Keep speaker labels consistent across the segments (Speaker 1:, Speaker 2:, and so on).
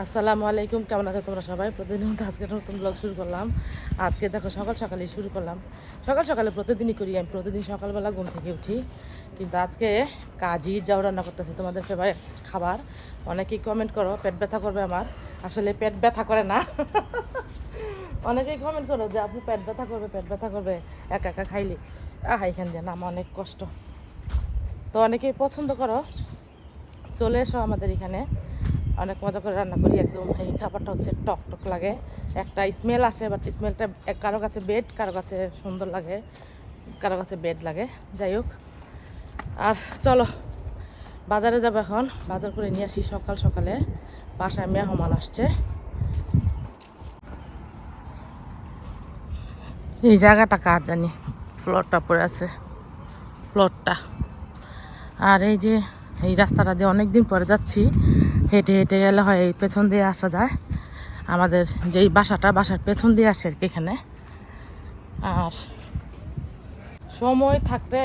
Speaker 1: আসসালামু আলাইকুম, কেমন আছো তোমরা সবাই? প্রতিদিন আজকে নতুন ব্লগ শুরু করলাম। আজকে দেখো, সকাল সকালে শুরু করলাম। সকাল সকালে প্রতিদিনই করি আমি, প্রতিদিন সকালবেলা ঘুম থেকে উঠি। কিন্তু আজকে কাজই যাও রান্না করতেছে তোমাদের ফেভারিট খাবার। অনেকেই কমেন্ট করো, পেট ব্যথা করবে আমার। আসলে পেট ব্যথা করে না। অনেকেই কমেন্ট করো যে আপনি পেট ব্যথা করবে, পেট ব্যথা করবে, একা একা খাইলে? আহা, এখান দিয়ে না অনেক কষ্ট। তো অনেকেই পছন্দ করো। চলে এসো আমাদের এখানে। অনেক মজা করে রান্না করি, একদম এই খাবারটা হচ্ছে টক টক লাগে। একটা স্মেল আসে বাট স্মেলটা কারও কাছে বেড কারও কাছে সুন্দর লাগে, কারও কাছে বেড লাগে। যাই হোক, আর চলো, বাজারে যাব এখন। বাজার করে নিয়ে আসি সকাল সকালে। বাসায় মেহমান আসছে। এই জায়গাটা কার জানি? ফ্লোরটা পড়ে আছে। ফ্লোরটা আর এই যে, এই রাস্তাটা দিয়ে অনেক দিন পরে যাচ্ছি। হেঁটে হেঁটে গেলে হয় এই পেছন দিয়ে আসা যায়। আমাদের যেই বাসাটা, বাসার পেছন দিয়ে আসে আর কি এখানে। আর সময় থাকতে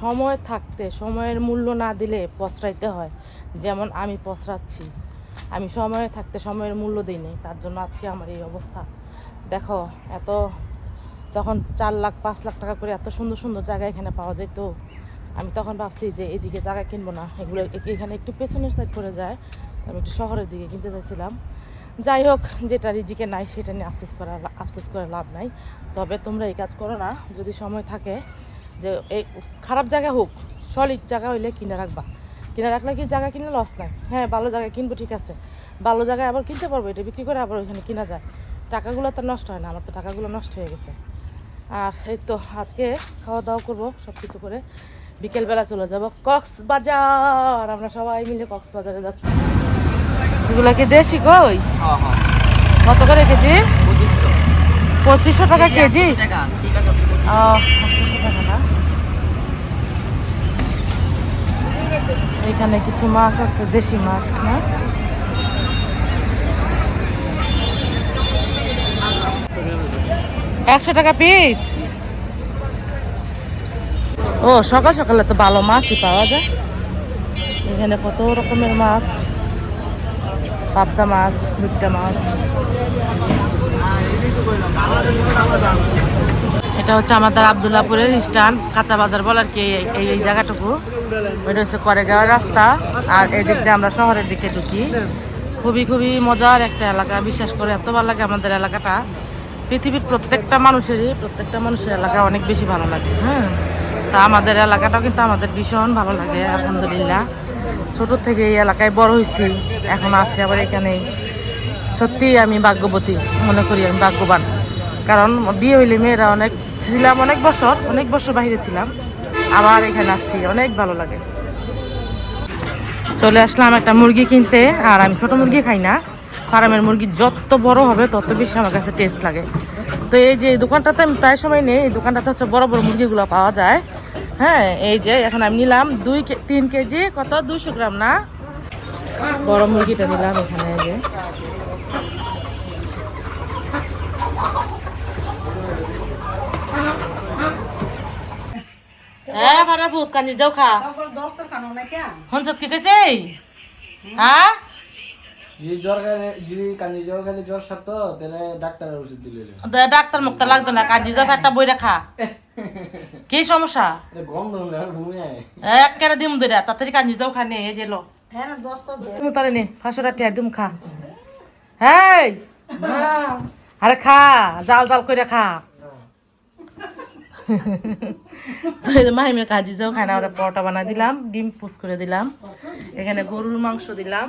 Speaker 1: সময় থাকতে, সময়ের মূল্য না দিলে পচড়াইতে হয়। যেমন আমি পচড়াচ্ছি আমি সময়ে থাকতে সময়ের মূল্য দিই নি তার জন্য আজকে আমার এই অবস্থা। দেখো, এত তখন চার লাখ, পাঁচ লাখ টাকা করে এত সুন্দর সুন্দর জায়গা এখানে পাওয়া যায় তো, আমি তখন ভাবছি যে এদিকে জায়গা কিনবো না। এগুলো এখানে একটু পেছনের সাইড করে যায়। আমি একটু শহরের দিকে কিনতে চাইছিলাম যাই হোক, যেটা রিজিকে নাই, সেটা নিয়ে আফসোস করার আফসোস করে লাভ নাই। তবে তোমরা এই কাজ করো না। যদি সময় থাকে, যে এই খারাপ জায়গা হোক সলিড জায়গা হইলে কিনে রাখবা। কিনে রাখলে কি জায়গা কিনে লস নাই? হ্যাঁ ভালো জায়গায় কিনবো, ঠিক আছে। ভালো জায়গায় আবার কিনতে পারব, এটা বিক্রি করে আবার ওইখানে কিনা যায়। টাকাগুলো তো নষ্ট হয় না, আমার তো টাকাগুলো নষ্ট হয়ে গেছে। আর এই তো আজকে খাওয়া দাওয়া করব সব কিছু করে। বিকেলবেলা চলে যাব কক্সবাজার। আমরা সবাই মিলে কক্সবাজারে যাচ্ছি। এগুলা কি দেশি কই?
Speaker 2: হ্যাঁ হ্যাঁ।
Speaker 1: কত করে কেজি?
Speaker 2: পঁচিশশো।
Speaker 1: টাকা কেজি?
Speaker 2: টাকা
Speaker 1: না? এখানে কিছু মাছ আছে দেশি মাছ না? একশো টাকা পিস? ও সকাল সকালে তো ভালো মাছই পাওয়া যায়। এখানে কত রকমের মাছ? পাবদা মাছ, ভুট্টা মাছ। এটা হচ্ছে আমাদের আবদুল্লাপুরের স্ট্যান্ড, কাঁচা বাজার বলার কি এই এই- এই জায়গাটুকু। ওইটা হচ্ছে করেগাঁওয়ের রাস্তা। আর এদিক দিয়ে আমরা শহরের দিকে ঢুকি। খুবই খুবই মজার একটা এলাকা। বিশেষ করে এত ভালো লাগে আমাদের এলাকাটা। পৃথিবীর প্রত্যেকটা মানুষেরই প্রত্যেকটা মানুষের এলাকা অনেক বেশি ভালো লাগে। হ্যাঁ তা আমাদের এলাকাটাও কিন্তু আমাদের ভীষণ ভালো লাগে, আলহামদুলিল্লাহ। ছোট থেকে এই এলাকায় বড় হয়েছি, এখন আসছি আবার এখানেই। সত্যি আমি ভাগ্যবতী, মনে করি আমি ভাগ্যবান। কারণ বিয়ে হইলে মেয়েরা অনেক, ছিলাম অনেক বছর অনেক বছর বাইরে ছিলাম। আবার এখানে আসছি, অনেক ভালো লাগে। চলে আসলাম একটা মুরগি কিনতে, আর আমি ছোট মুরগি খাই না। ফার্মের মুরগি যত বড় হবে, তত বেশি আমার কাছে টেস্ট লাগে। তো এই যে দোকানটাতে আমি প্রায় সময় নেই, এই দোকানটাতে হচ্ছে বড় বড় মুরগিগুলো পাওয়া যায়। হ্যাঁ এই যে এখন আমি নিলাম দুই কে- তিন কেজি কত? দুশো গ্রাম না? বড় মুরগিটা নিলাম এখানে এই যে। হ্যাঁ ভাড়া ভূত কাঞ্জি যাও খা হঞ্চত কি কেছে হ্যাঁ?
Speaker 3: যদি জ্বর গেলে যদি কান্দি জ্বর গেলে জ্বর সারত তাহলে ডাক্তারের ওষুধ দিলে
Speaker 1: ডাক্তার মুক্তা লাগতো না কাঞ্জি বই রাখা। কি সমস্যা?
Speaker 3: আর
Speaker 1: দিম দুইটা তাড়াতাড়ি কাঞ্জি যাও নে এই যে লো। তুমি তারে নে পাঁচশো টাকা দিম খা। আরে খা জাল জাল করে খা। যে কাজি যাও খাই না ওরা পরোটা বানাই দিলাম ডিম পুষ করে দিলাম। এখানে গরুর মাংস দিলাম।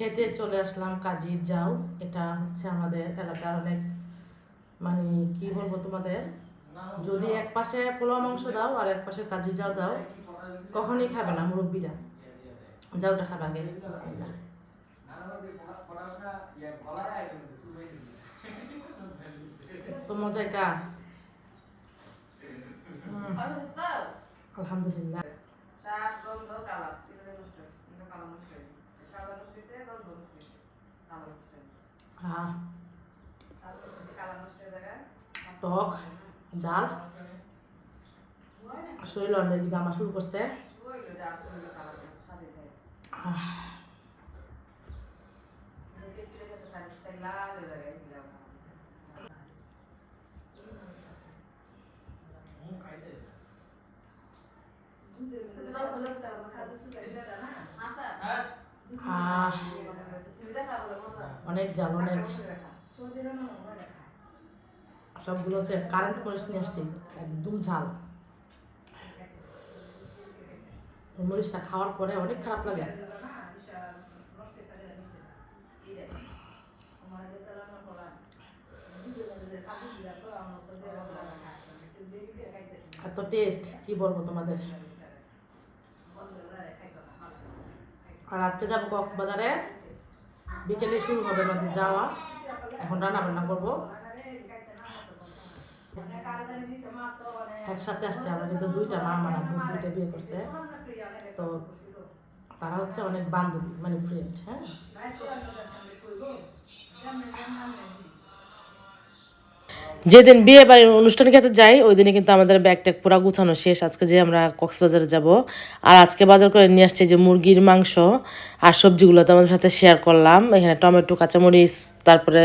Speaker 1: খেতে চলে আসলাম কাজির যাও। এটা হচ্ছে আমাদের এলাকার অনেক মানে কি বলব তোমাদের? যদি এক পাশে পোলাও মাংস দাও আর এক পাশে কাজু যাও দাও কখনই খাবে না মুরব্বীরা। যাওটা খাবে আগে।
Speaker 4: তো মজা এটা। হুম, আলহামদুলিল্লাহ
Speaker 5: স্বাদ গন্ধ কালার তিনটে নষ্ট কিন্তু কালার নষ্ট হয়নি সাদা নষ্ট হয়েছে গন্ধ নষ্ট হয়েছে কালার নষ্ট হয়নি
Speaker 4: হ্যাঁ
Speaker 5: কালার নষ্ট হয়ে জায়গায়
Speaker 4: টক জাল। শরীর অন্যের দিকে আমার শুরু করছে। আহ,
Speaker 5: দেখে কিলে খেতে সাইড সাইড লাল হয়ে জায়গায় দিলাম
Speaker 4: আহ, অনেক অনেক সবগুলো হচ্ছে কারেন্ট মরিচ নিয়ে আসছি একদম ঝাল। মরিচটা খাওয়ার পরে অনেক খারাপ লাগে। এত টেস্ট কি বলব তোমাদের? আর আজকে যাব কক্সবাজারে। বিকেলে শুরু হবে আমাদের যাওয়া। এখন রান্না বান্না করব। একসাথে আসছে আমরা, কিন্তু দুইটা মা, আমার আব্বু দুইটা বিয়ে করছে। তো তারা হচ্ছে অনেক বান্ধবী মানে ফ্রেন্ড হ্যাঁ? যেদিন বিয়ে বাড়ির অনুষ্ঠান খেতে যাই, ওই দিনে কিন্তু আমাদের ব্যাগ ট্যাগ পুরো গুছানো শেষ। আজকে যে আমরা কক্সবাজারে যাব, আর আজকে বাজার করে নিয়ে আসছি যে মুরগির মাংস আর সবজিগুলো তোমাদের সাথে শেয়ার করলাম। এখানে টমেটো, কাঁচামরিচ, তারপরে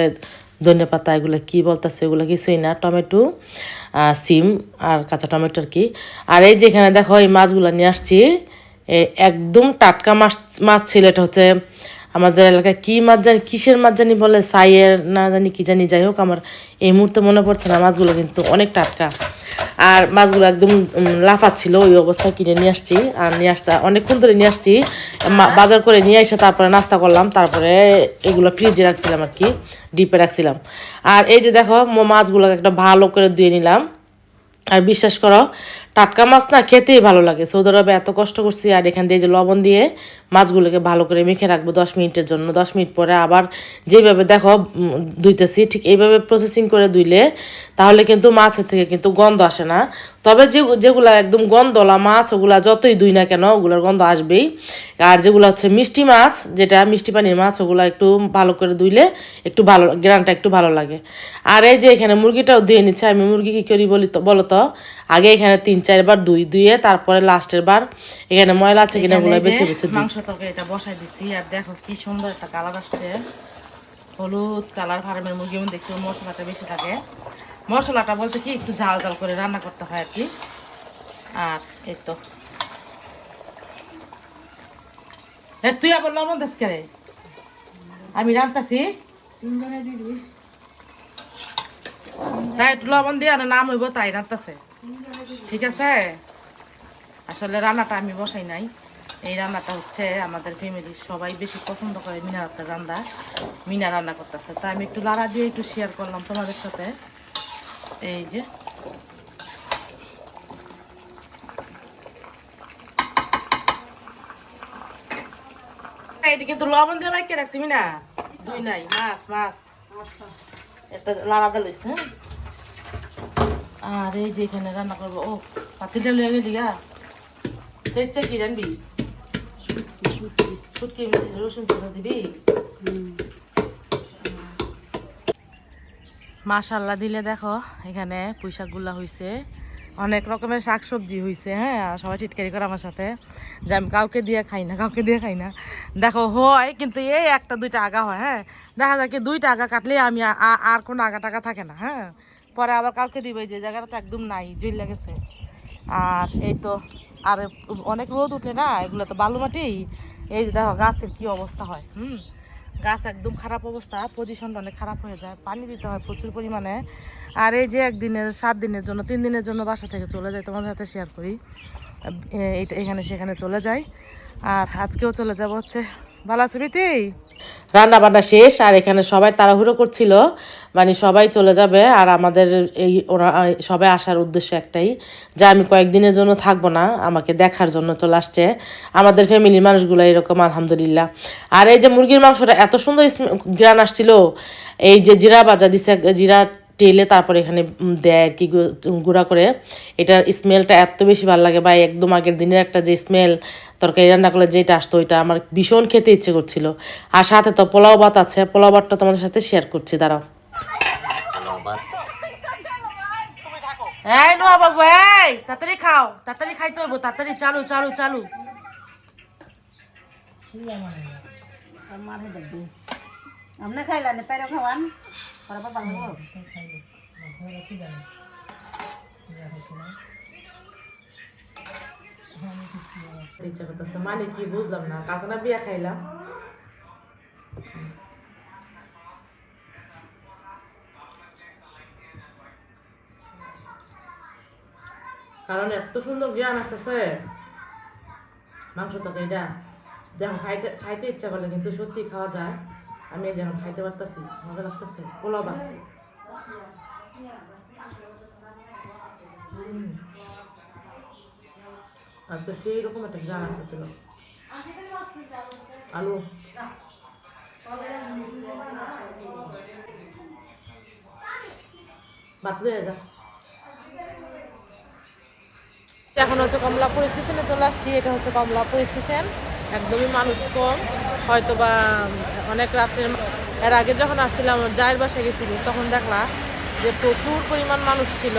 Speaker 4: ধনে পাতা, এগুলো কি বলতেছে, এগুলো কিছুই না। টমেটো সিম আর কাঁচা টমেটো আর কি। আর এই যে এখানে দেখো এই মাছগুলো নিয়ে আসছি একদম টাটকা মাছ মাছ ছিল, এটা হচ্ছে আমাদের এলাকায় কি মাছ জানি, কিসের মাছ জানি বলে সাইয়ের না জানি কি জানি, যাই হোক, আমার এই মুহূর্তে মনে পড়ছে না, মাছগুলো কিন্তু অনেক টাটকা। আর মাছগুলো একদম লাফাচ্ছিল ওই অবস্থায় কিনে নিয়ে আসছি, আর নিয়ে আসতে, অনেকক্ষণ ধরে নিয়ে আসছি বাজার করে নিয়ে এসে তারপরে নাস্তা করলাম, তারপরে এগুলো ফ্রিজে রাখছিলাম আর কি, ডিপে রাখছিলাম। আর এই যে দেখো মাছগুলোকে একটা ভালো করে ধুয়ে নিলাম। আর বিশ্বাস করো টাটকা মাছ না খেতেই ভালো লাগে। সৌদি আরবে এত কষ্ট করছি আর এখান দিয়ে যে লবণ দিয়ে মাছগুলোকে ভালো করে মেখে রাখব দশ মিনিটের জন্য। দশ মিনিট পরে আবার যেভাবে দেখো ধুইতেছি, ঠিক এইভাবে প্রসেসিং করে ধুইলে তাহলে কিন্তু মাছের থেকে কিন্তু গন্ধ আসে না। তবে যে, যেগুলা একদম গন্ধলা মাছ, ওগুলা যতই ধুই না কেন ওগুলোর গন্ধ আসবেই। আর যেগুলো হচ্ছে মিষ্টি মাছ, যেটা মিষ্টি পানির মাছ, ওগুলো একটু ভালো করে ধুইলে একটু ভালো, গ্রানটা একটু ভালো লাগে। আর এই যে এখানে মুরগিটাও ধুয়ে নিচ্ছে, আমি মুরগি কী করি বলি তো, বলো তো? আগে এখানে তিন চারবার ধুই ধুয়ে তারপরে লাস্টের বার। এখানে ময়লা আছে কিনা ওগুলো বেছে বেছে দিই।
Speaker 1: মাংস তরকারিটা বসাই দিছি আর দেখো কি সুন্দর একটা কালার আসছে। হলুদ কালার ফার্মের মুরগির মধ্যে একটু মশলাটা বেশি থাকে। মশলাটা বলতে কি একটু ঝাল ঝাল করে রান্না করতে হয় আর কি। আর এই তো। এ, তুই আবার লবণ দিস কে রে? আমি রান্তাছি তাই একটু লবণ দিয়ে আর নাম হইব তাই রান্তাছে ঠিক আছে? আসলে রান্নাটা আমি বসাই নাই। এই রান্নাটা হচ্ছে আমাদের ফ্যামিলির সবাই বেশি পছন্দ করে মিনা রান্নার রান্না। মিনা রান্না করতেছে। তাই আমি একটু লাড়া দিয়ে একটু শেয়ার করলাম তোমাদের সাথে। এই যে। এটা কিন্তু লবণ দিয়ে রাখছি মিনা। দুই নাই মাছ মাছ। একটা লাড়া দিয়ে লইছে হ্যাঁ? আর এই যে এখানে রান্না করব ও পাতিলটা লয়ে গেলি গা। কি রানবি? রসুন দিবি? মাশাল্লাহ দিলে দেখো এখানে পুঁইশাকগুলা হয়েছে অনেক রকমের শাকসবজি হয়েছে হ্যাঁ আর সবাই চিটকারি করে আমার সাথে। যে আমি কাউকে দিয়ে খাই না কাউকে দিয়ে খাই না। দেখো হয় কিন্তু এই একটা দুইটা আগা হয় হ্যাঁ। দেখা যায় কি দুইটা আগা কাটলে আমি আর কোনো আগা টাকা থাকে না হ্যাঁ। পরে আবার কাউকে দিবে, যে জায়গাটা তো একদম নাই জুইল গেছে। আর এই তো, আর অনেক রোদ উঠে না এগুলো তো বালু মাটি, এই যে দেখো গাছের কি অবস্থা হয়, হুম? গাছ একদম খারাপ অবস্থা পজিশনটা অনেক খারাপ হয়ে যায়, পানি দিতে হয় প্রচুর পরিমাণে। আর এই যে একদিনের, সাত দিনের জন্য, তিন দিনের জন্য বাসা থেকে চলে যায়, তোমাদের সাথে শেয়ার করি। এইটা এখানে সেখানে চলে যায়। আর আজকেও চলে যাব হচ্ছে, ভালো আছে প্রীতি?
Speaker 4: রান্না বান্না শেষ, আর এখানে সবাই তাড়াহুড়ো করছিল। মানে সবাই চলে যাবে, আর আমাদের এই ওরা সবাই আসার উদ্দেশ্য একটাই যে আমি কয়েকদিনের জন্য থাকব না, আমাকে দেখার জন্য চলে আসছে। আমাদের ফ্যামিলির মানুষগুলো এরকম, আলহামদুলিল্লাহ। আর এই যে মুরগির মাংসটা, এত সুন্দর গ্রান আসছিল। এই যে জিরা বাজা দিছে, জিরা
Speaker 1: টেলে তারপর এখানে দেয় আর কি গুঁড়া করে। এটার স্মেলটা এত বেশি ভালো লাগে ভাই, একদম আগের দিনের একটা যে স্মেল তরকারি রান্না করলে যেটা আসতো, ওইটা আমার ভীষণ খেতে ইচ্ছে করছিল। আর সাথে তো পোলাও ভাত আছে, পোলাও ভাতটা তোমাদের সাথে শেয়ার করছি, দাঁড়াও। তাড়াতাড়ি খাও, তাড়াতাড়ি খাইতে তাড়াতাড়ি চালু চালু চালু।
Speaker 6: আমরা খাইলা না তাইরা খাওয়ান?
Speaker 1: মানে কি বুঝলাম না না বিয়া খাইলাম কারণ এত সুন্দর জ্ঞান আসতেছে। মাংস তরকারিটা। দেখো, খাইতে খাইতে ইচ্ছা করলে কিন্তু সত্যি খাওয়া যায়। আমি যেমন খাইতে পারতাছি, মজা লাগতেছে। ভাত। আজকে সেই রকম একটা গান আসতেছিল। আলু। যা। এখন হচ্ছে কমলাপুর স্টেশনে চলে আসছি, এটা হচ্ছে কমলাপুর স্টেশন। একদমই মানুষ কম। হয়তো বা অনেক রাত্রে এর আগে যখন আসছিলাম যায়ের বাসায় গেছিলি, তখন দেখলাম যে প্রচুর পরিমাণ মানুষ ছিল।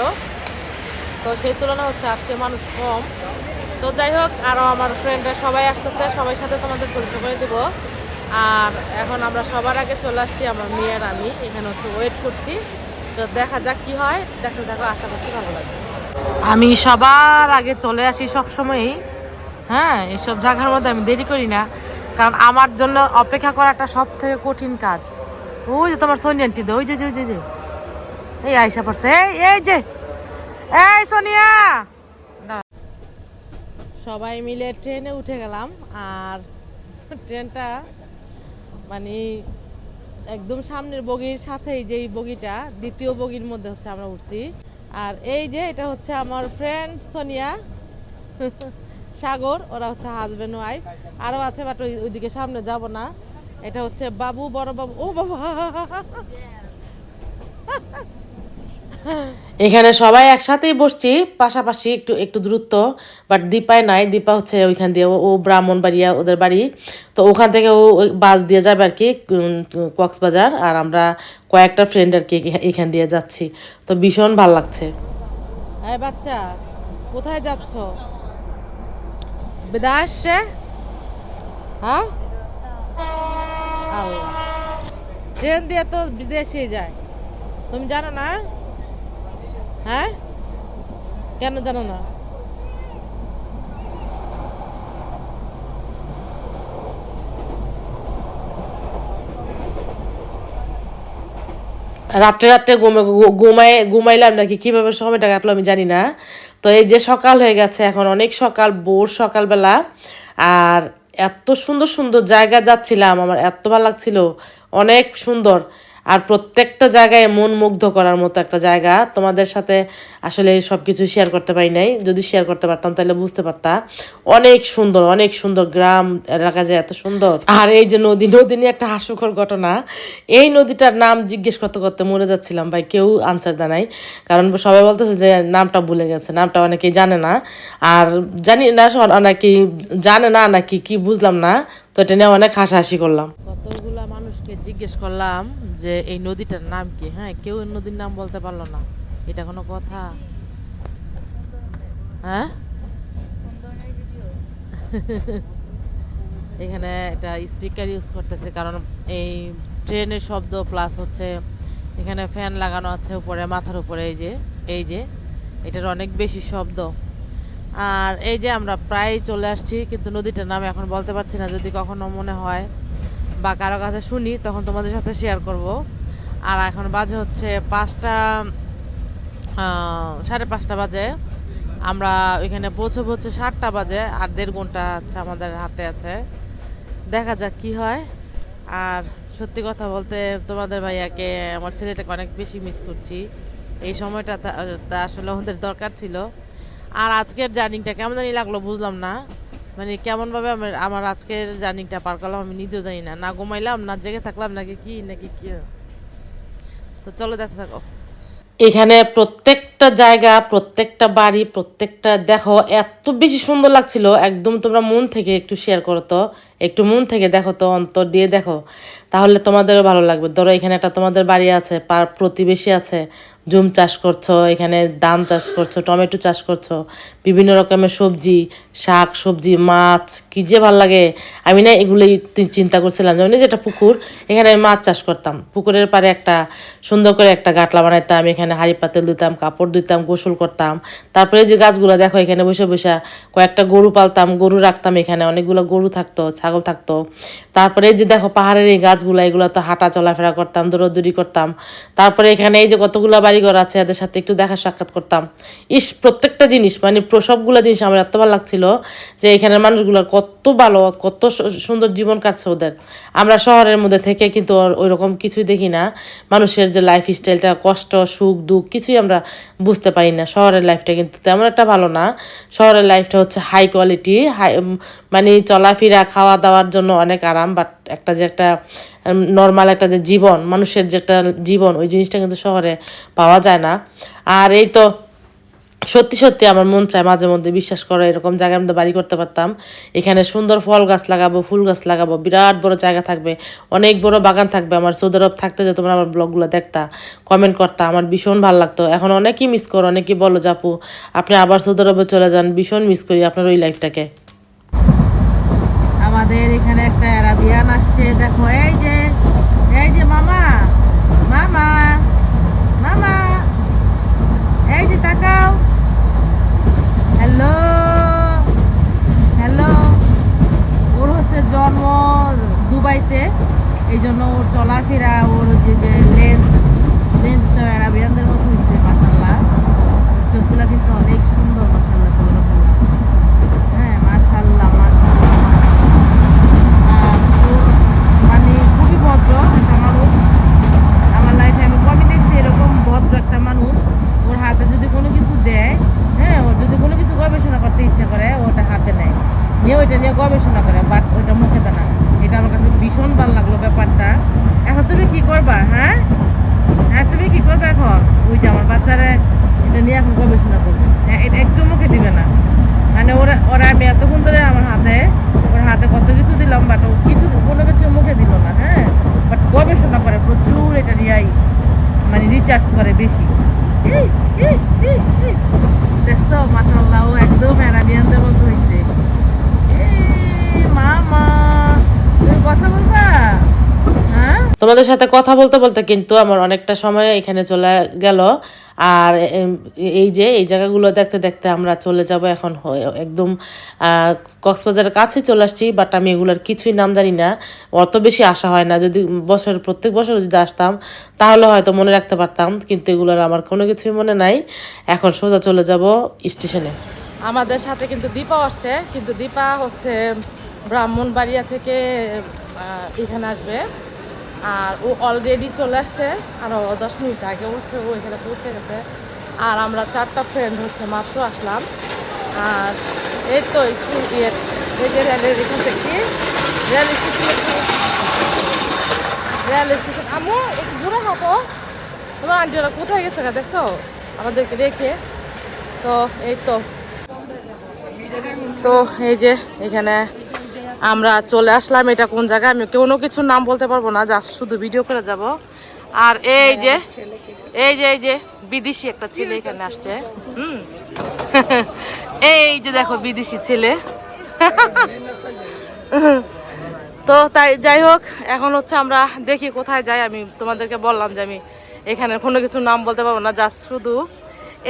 Speaker 1: তো সেই তুলনা হচ্ছে আজকে মানুষ কম। তো যাই হোক আরও আমার ফ্রেন্ডরা সবাই আসতেছে, সবাই সাথে তোমাদের পরিচয় করে দেবো। আর এখন আমরা সবার আগে চলে আসছি, আমার মেয়ের আমি। এখানে হচ্ছে ওয়েট করছি। তো দেখা যাক কি হয়। দেখো দেখো, আশা করছি ভালো লাগবে। আমি সবার আগে চলে আসি সব সময়ই হ্যাঁ এসব জায়গার মধ্যে আমি দেরি করি না। কারণ আমার জন্য অপেক্ষা করাটা সব থেকে কঠিন কাজ। ওই যে তোমার সোনিয়া আন্টি ওই যে ওই যে যে, এই আইসা পড়ছে, এই এই যে, এই সোনিয়া। সবাই মিলে ট্রেনে উঠে গেলাম, আর ট্রেনটা মানে একদম সামনের বগির সাথেই যেই বগিটা, দ্বিতীয় বগির মধ্যে হচ্ছে আমরা উঠছি। আর এই যে, এটা হচ্ছে আমার ফ্রেন্ড সোনিয়া। সাগর ওরা হচ্ছে হাজবেন্ড ওয়াইফ আরও আছে বাট ওই ওইদিকে সামনে যাব না। এটা হচ্ছে বাবু বড় বাবু। ও বাবা! এখানে সবাই একসাথেই বসছি পাশাপাশি একটু একটু দূরত্ব। বাট দীপায় নাই দীপা হচ্ছে ওইখান দিয়ে ও- ব্রাহ্মণবাড়িয়া ওদের বাড়ি। তো ওখান থেকে ও বাস দিয়ে যাবে আর কি কক্সবাজার। আর আমরা কয়েকটা ফ্রেন্ড আর কি এখান দিয়ে যাচ্ছি। তো ভীষণ ভালো লাগছে। হ্যাঁ বাচ্চা কোথায় যাচ্ছ? আসছে হ্যাঁ আল্লাহ ট্রেন দিয়ে তো বিদেশে যায়। তুমি জানো না? হ্যাঁ? কেন জানো না? রাত্রে রাত্রে ঘুমাইলাম নাকি? কীভাবে সময়টা কাটলো আমি জানি না। তো এই যে সকাল হয়ে গেছে, এখন অনেক সকাল, ভোর সকালবেলা। আর এত সুন্দর সুন্দর জায়গা যাচ্ছিলাম, আমার এত ভালো লাগছিল, অনেক সুন্দর। আর প্রত্যেকটা জায়গায় মন মুগ্ধ করার মতো একটা জায়গা তোমাদের সাথে আসলে সব কিছু শেয়ার করতে পারি নাই। যদি শেয়ার করতে পারতাম তাহলে বুঝতে পারতা। অনেক সুন্দর অনেক সুন্দর গ্রাম এলাকা যে এত সুন্দর। আর এই যে নদী নদী নিয়ে একটা হাস্যকর ঘটনা। এই নদীটার নাম জিজ্ঞেস করতে করতে মরে যাচ্ছিলাম ভাই, কেউ আনসার দেয় কারণ সবাই বলতেছে যে নামটা ভুলে গেছে, নামটা অনেকেই জানে না। আর জানি না, অনেকেই জানে না নাকি কি বুঝলাম না। তো এটা নিয়ে অনেক হাসাহাসি করলাম। কতগুলা মানুষকে জিজ্ঞেস করলাম যে এই নদীটার নাম কি? হ্যাঁ কেউ নদীর নাম বলতে পারল না। এটা কোনো কথা? হ্যাঁ? এখানে এটা স্পিকার ইউজ করতেছে, কারণ এই ট্রেনের শব্দ প্লাস হচ্ছে এখানে ফ্যান লাগানো আছে উপরে, মাথার উপরে, এই যে এই যে, এটার অনেক বেশি শব্দ। আর এই যে আমরা প্রায় চলে আসছি, কিন্তু নদীটার নাম এখন বলতে পারছি না, যদি কখনো মনে হয় বা কারও কাছে শুনি, তখন তোমাদের সাথে শেয়ার করব। আর এখন বাজে হচ্ছে পাঁচটা সাড়ে পাঁচটা বাজে। আমরা ওইখানে পৌঁছবো হচ্ছে সাতটা বাজে, আর দেড় ঘণ্টা আছে আমাদের হাতে আছে। দেখা যাক কি হয়। আর সত্যি কথা বলতে তোমাদের ভাইয়াকে, আমার ছেলেটাকে অনেক বেশি মিস করছি। এই সময়টা তা- আসলে আমাদের দরকার ছিল। আর আজকের জার্নিংটা কেমন জানি লাগল বুঝলাম না। মানে কেমনভাবে আমার আমার আজকের জার্নিংটা পার করলাম আমি নিজেও জানি না। না ঘুমাইলাম, না জেগে থাকলাম, নাকি কি নাকি কি। তো চলো দেখতে থাকো।
Speaker 4: এখানে প্রত্যেকটা জায়গা, প্রত্যেকটা বাড়ি, প্রত্যেকটা দেখো এত বেশি সুন্দর লাগছিল। একদম তোমরা মন থেকে একটু শেয়ার করো তো। একটু মন থেকে দেখো তো, অন্তর দিয়ে দেখো। তাহলে তোমাদেরও ভালো লাগবে। ধরো এখানে একটা তোমাদের বাড়ি আছে, পার প্রতিবেশী আছে। জুম চাষ করছ, এখানে ধান চাষ করছ, টমেটো চাষ করছ, বিভিন্ন রকমের সবজি, শাক, সবজি, মাছ, কি যে ভালো লাগে। আমি না এগুলোই চিন্তা করছিলাম যেমন যেটা পুকুর, এখানে আমি মাছ চাষ করতাম। পুকুরের পাড়ে একটা সুন্দর করে একটা গাটলা বানাইতাম, এখানে হাঁড়ি পাতিল দিতাম, কাপড় দিতাম গোসল করতাম। তারপরে যে গাছগুলো, দেখো এখানে বসে বসে কয়েকটা গরু পালতাম, গরু রাখতাম এখানে, অনেকগুলো গরু থাকতো, ছাগল থাকতো। তারপরে যে দেখো পাহাড়ের এই গাছগুলো, এগুলো তো হাঁটা, চলাফেরা করতাম, দৌড়দৌড়ি করতাম। তারপরে এখানে এই যে কতগুলো বাড়িঘর আছে, এদের সাথে একটু দেখা সাক্ষাৎ করতাম। ইস, প্রত্যেকটা জিনিস মানে সবগুলো জিনিস আমার এত ভালো লাগছিল যে এখানের মানুষগুলো কত ভালো, কত সুন্দর জীবন কাটছে ওদের। আমরা শহরের মধ্যে থেকে কিন্তু ওই রকম কিছুই দেখি না। মানুষের যে লাইফ স্টাইলটা কষ্ট, সুখ, দুঃখ, কিছুই আমরা বুঝতে পারি না। শহরের লাইফটা কিন্তু তেমন একটা ভালো না। শহরের লাইফটা হচ্ছে হাই কোয়ালিটি হাই মানে চলাফেরা খাওয়া দাওয়ার জন্য অনেক আরাম বাট একটা যে একটা নর্মাল একটা যে জীবন, মানুষের যে একটা জীবন, ওই জিনিসটা কিন্তু শহরে পাওয়া যায় না। আর এই তো সত্যি সত্যি আমার মন চায় মাঝে মধ্যে বিশ্বাস করো, এরকম জায়গার মধ্যে বাড়ি করতে পারতাম। এখানে সুন্দর ফল গাছ লাগাবো, ফুল গাছ লাগাবো, বিরাট বড় জায়গা থাকবে, অনেক বড় বাগান থাকবে। আমার সৌদি আরব থাকতে যে তোমরা আমার ব্লগগুলো দেখতা কমেন্ট করতা, আমার ভীষণ ভালো লাগতো। এখন অনেকেই মিস করো, অনেকেই বলো, জাপু, আপনি আবার সৌদি আরবে চলে যান, ভীষণ মিস করি আপনার ওই লাইফটাকে
Speaker 1: আমাদের এখানে একটা অ্যারাবিয়ান আসছে, দেখো, এই যে এই যে মামা মামা মামা, এই যে তাকাও হ্যালো হ্যালো ওর হচ্ছে জন্ম দুবাইতে এই জন্য ওর চলাফেরা, ওর যে যে লেন্স লেন্সটা অ্যারাবিয়ানদের মতো হয়েছে মাসাল্লাহ চোখগুলো কিন্তু অনেক সুন্দর মাসাল্লাহ তোমরা হ্যাঁ মাসাল্লাহ আর মানে খুবই ভদ্র মানুষ। আমার লাইফে আমি কমই দেখছি এরকম ভদ্র একটা মানুষ? ওর হাতে যদি কোনো কিছু দেয় হ্যাঁ ওর যদি কোনো কিছু গবেষণা করতে ইচ্ছে করে, ওটা হাতে নেয়। নিয়ে ওইটা নিয়ে গবেষণা করে, বাট ওইটা মুখে দেয় না। এটা আমার কাছে ভীষণ ভালো লাগল ব্যাপারটা। এখন তুমি কি করবা হ্যাঁ? হ্যাঁ তুমি কি করবে এখন? ওই যে আমার বাচ্চারা, এটা নিয়ে এখন গবেষণা করবে। হ্যাঁ এটা একটু মুখে দিবে না। মানে ওরা ওরা আমি এতক্ষণ ধরে আমার হাতে, ওর হাতে কত কিছু দিলাম, বাট ও কিছু, কোনো কিছু মুখে দিল না হ্যাঁ? বাট গবেষণা করে, প্রচুর এটা নিয়েই মানে রিচার্জ করে বেশি। দেখছ মাসাল্লাহ ও একদম অ্যারাবিয়ানদের মতো হয়েছে এই, মামা তুমি কথা বলবা হ্যাঁ
Speaker 4: তোমাদের সাথে কথা বলতে বলতে কিন্তু আমার অনেকটা সময় এখানে চলে গেল। আর এই যে এই জায়গাগুলো দেখতে দেখতে আমরা চলে যাব এখন একদম কক্সবাজারের কাছে চলে আসছি বাট আমি এগুলোর কিছুই নাম জানি না। অত বেশি আসা হয় না। যদি বছর প্রত্যেক বছর যদি আসতাম তাহলে হয়তো মনে রাখতে পারতাম কিন্তু এগুলোর আমার কোনো কিছুই মনে নাই। এখন সোজা চলে যাব স্টেশনে।
Speaker 1: আমাদের সাথে কিন্তু দীপা আসছে। কিন্তু দীপা হচ্ছে ব্রাহ্মণবাড়িয়া থেকে এখানে আসবে। আর ও অলরেডি চলে আসছে। আরও দশ মিনিট আগে হচ্ছে ও এখানে পৌঁছে গেছে। আর আমরা চারটা ফ্রেন্ড হচ্ছে, মাত্র আসলাম। আর এই তো স্কুল ইয়ে এই যে থেকে। রেল স্টেশন রেল স্টেশন আমু, একটু দূরে হাঁটো। তোমার আন্টি ওরা কোথায় গেছে গা দেখছ? আমাদেরকে রেখে তো এই তো। তো এই যে এখানে আমরা চলে আসলাম, এটা কোন জায়গায়? আমি কোনো কিছুর নাম বলতে পারব না, জাস্ট শুধু ভিডিও করে যাব। আর এই যে এই যে এই যে, বিদেশি একটা ছেলে এখানে আসছে। এই যে দেখো, বিদেশি ছেলে। তো তাই, যাই হোক, এখন হচ্ছে আমরা দেখি কোথায় যাই। আমি তোমাদেরকে বললাম যে আমি এখানে কোনো কিছু নাম বলতে পারব না, জাস্ট শুধু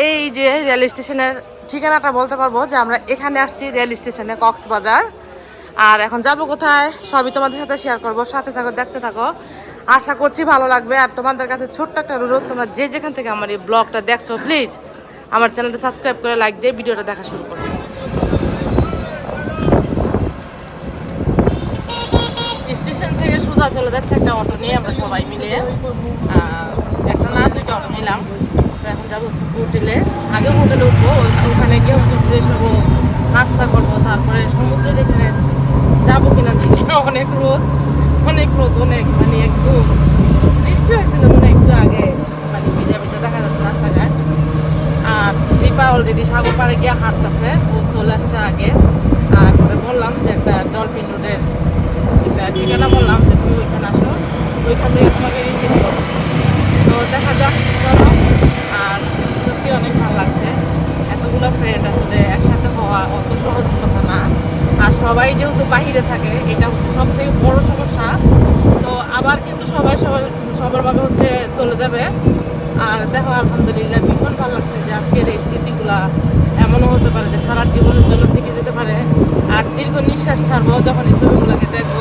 Speaker 1: এই যে রেল স্টেশনের ঠিকানাটা বলতে পারব যে আমরা এখানে আসছি রেল স্টেশনে কক্সবাজার। আর এখন যাব কোথায়? সবই তোমাদের সাথে শেয়ার করব, সাথে থাকো, দেখতে থাকো। আশা করছি ভালো লাগবে। আর তোমাদের কাছে ছোট্ট একটা অনুরোধ, তোমরা যে যেখান থেকে আমার এই ব্লগটা দেখছ প্লিজ আমার চ্যানেলটা সাবস্ক্রাইব করে লাইক দিয়ে ভিডিওটা দেখা শুরু করো। স্টেশন থেকে সোজা চলে যাচ্ছে একটা অটো নিয়ে আমরা সবাই মিলে। একটা না, দুইটা অটো নিলাম। এখন যাব হচ্ছে হোটেলে। আগে হোটেলে উঠবো ওখানে গিয়ে হচ্ছে ফ্রেশ হব, নাস্তা করব, তারপরে সমুদ্রের এখানে যাব কিনা জানি অনেক রোদ অনেক রোদ, অনেক মানে একটু বৃষ্টি হয়েছিল মানে একটু আগে মানে ভিজা ভিজা দেখা যাচ্ছে রাস্তা সাগর পাড়ে গিয়ে হাঁটতেছে, ও চলে আসছে আগে। আর পরে বললাম যে একটা ডলফিন রোডের একটা ঠিকানা বললাম যে তুমি ওইখানে আসো, ওইখান থেকে তোমাকে রিসিভ করো তো দেখা যাক, চলো। আর সত্যি অনেক ভালো লাগছে। এতগুলো ফ্রেন্ড আসলে একসাথে হওয়া অত সহজ কথা না। আর সবাই যেহেতু বাহিরে থাকে, এটা হচ্ছে সব থেকে বড় সমস্যা। তো আবার কিন্তু সবাই সবার সবার বাগে হচ্ছে চলে যাবে। আর দেখো, আলহামদুলিল্লাহ ভীষণ ভালো লাগছে যে আজকের এই স্মৃতিগুলা এমনও হতে পারে যে সারা জীবনের জন্য থেকে যেতে পারে। আর দীর্ঘ নিঃশ্বাস ছাড়বো যখন এই ছবিগুলোকে দেখব।